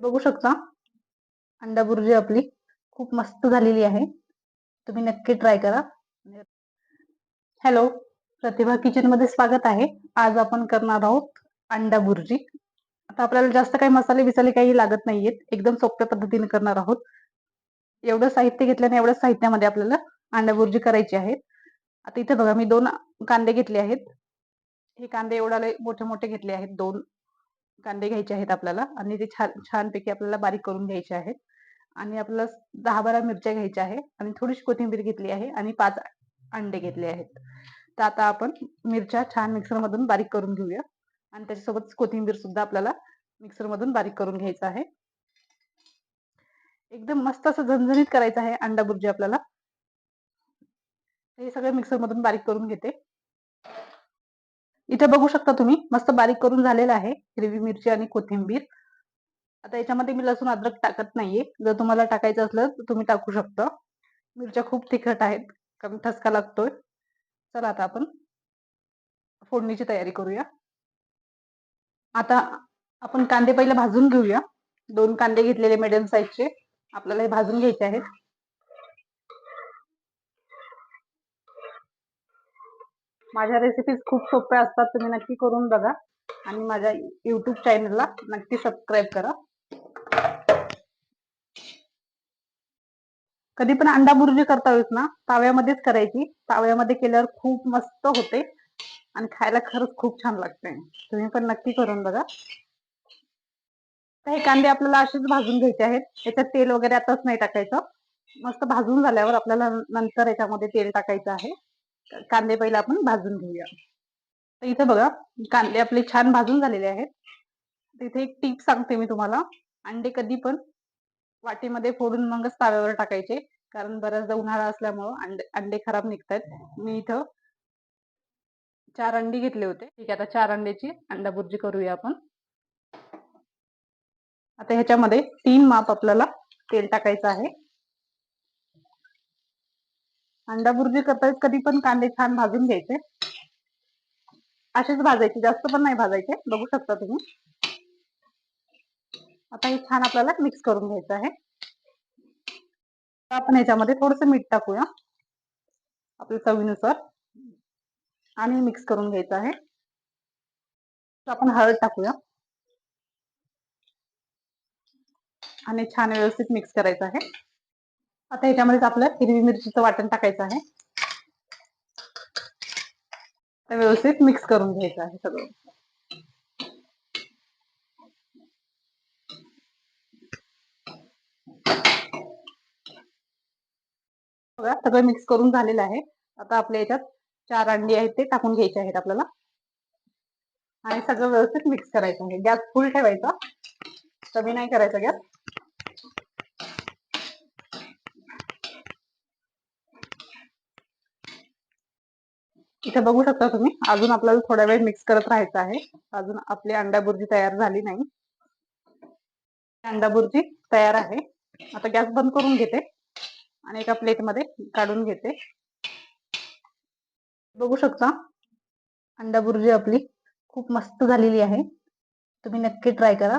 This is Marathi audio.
बघू शकता. अंडा बुर्जी आपली खूप मस्त झालेली आहे. तुम्ही नक्की ट्राय करा. हॅलो प्रतिभा किचनमध्ये स्वागत आहे. आज आपण करणार आहोत अंडा बुर्जी आता आपल्याला जास्त काही मसाले बिसाले काही लागत नाहीयेत. एकदम सोप्या पद्धतीने करणार आहोत. एवढं साहित्य घेतल्याने एवढ्या साहित्यामध्ये आपल्याला अंडा बुर्जी करायची आहे. आता इथे बघा मी दोन कांदे घेतले आहेत. हे कांदे एवढा मोठे मोठे घेतले आहेत दोन. कांदे घ्यायचे आहेत आपल्याला आणि ते छान छानपैकी आपल्याला बारीक करून घ्यायचे आहेत. आणि आपल्याला दहा बारा मिरच्या घ्यायच्या आहे आणि थोडीशी कोथिंबीर घेतली आहे आणि पाच अंडे घेतले आहेत. तर आता आपण मिरच्या छान मिक्सर मधून बारीक करून घेऊया. आणि त्याच्यासोबत कोथिंबीर सुद्धा आपल्याला मिक्सर मधून बारीक करून घ्यायचं आहे. एकदम मस्त असं झणझणीत करायचं आहे अंडा बुर्जी आपल्याला. हे सगळं मिक्सर मधून बारीक करून घेते. इथे बघू शकता तुम्ही मस्त बारीक करून झालेलं आहे हिरवी मिरची आणि कोथिंबीर. आता याच्यामध्ये मी लसूण अद्रक टाकत नाहीये. जर तुम्हाला टाकायचं असलं तर तुम्ही टाकू शकता. मिरच्या खूप तिखट आहेत कारण ठसका लागतोय. चला आता आपण फोडणीची तयारी करूया. आता आपण कांदे पहिले भाजून घेऊया. दोन कांदे घेतलेले मिडियम साईजचे आपल्याला हे भाजून घ्यायचे आहेत. माझ्या रेसिपीज खूप सोप्या असतात तुम्ही नक्की करून बघा. आणि माझ्या यूट्यूब चॅनलला नक्की सबस्क्राईब करा. कधी पण अंडा बुर्जी करता येत ना ताव्यामध्येच करायची. ताव्यामध्ये केल्यावर खूप मस्त होते. आणि खायला खरंच खूप छान लागते. तुम्ही पण नक्की करून बघा. हे कांदे आपल्याला असेच भाजून घ्यायचे आहेत. याच्यात तेल वगैरे आताच नाही टाकायचं. मस्त भाजून झाल्यावर आपल्याला नंतर याच्यामध्ये तेल टाकायचं आहे. कांदे पहिले आपण भाजून घेऊया. तर इथे बघा कांदे आपले छान भाजून झालेले आहेत. इथे एक टीप सांगते मी तुम्हाला. अंडे कधी पण वाटीमध्ये फोडून मगच ताव्यावर टाकायचे. कारण बऱ्याचदा उन्हाळा असल्यामुळं अंडे अंडे खराब निघतात मी इथं चार अंडी घेतले होते. ठीक आहे आता चार अंड्याची अंडा बुर्जी करूया आपण. आता ह्याच्यामध्ये तीन माप आपल्याला तेल टाकायचं आहे. अंडा भुर्जी करतायत कधी पण कांदे छान भाजून घ्यायचे. असेच भाजायचे जास्त पण नाही भाजायचे बघू शकता तुम्ही. आता हे छान आपल्याला मिक्स करून घ्यायचं आहे. आपण ह्याच्यामध्ये थोडस मीठ टाकूया आपल्या चवीनुसार. आणि मिक्स करून घ्यायचं आहे. आपण हळद टाकूया. आणि छान व्यवस्थित मिक्स करायचं आहे. आता याच्यामध्येच आपलं हिरवी मिरचीचं वाटण टाकायचं आहे. व्यवस्थित मिक्स करून घ्यायचं आहे सगळं. बघा सगळं मिक्स करून झालेलं आहे. आता आपल्या याच्यात चार अंडी आहेत ते टाकून घ्यायचे आहेत आपल्याला. आणि सगळं व्यवस्थित मिक्स करायचं आहे. गॅस फुल ठेवायचा. कमी नाही करायचा गॅस. इथे बघू शकता तुम्ही. अजून आपल्याला थोडा वेळ मिक्स करत राहायचं आहे. अजून आपली अंडा बुर्जी तयार झाली नाही. अंडा बुर्जी तयार आहे. आता गॅस बंद करून घेते आणि एका प्लेटमध्ये काढून घेते. बघू शकता अंडा बुर्जी आपली खूप मस्त झालेली आहे. तुम्ही नक्की ट्राय करा.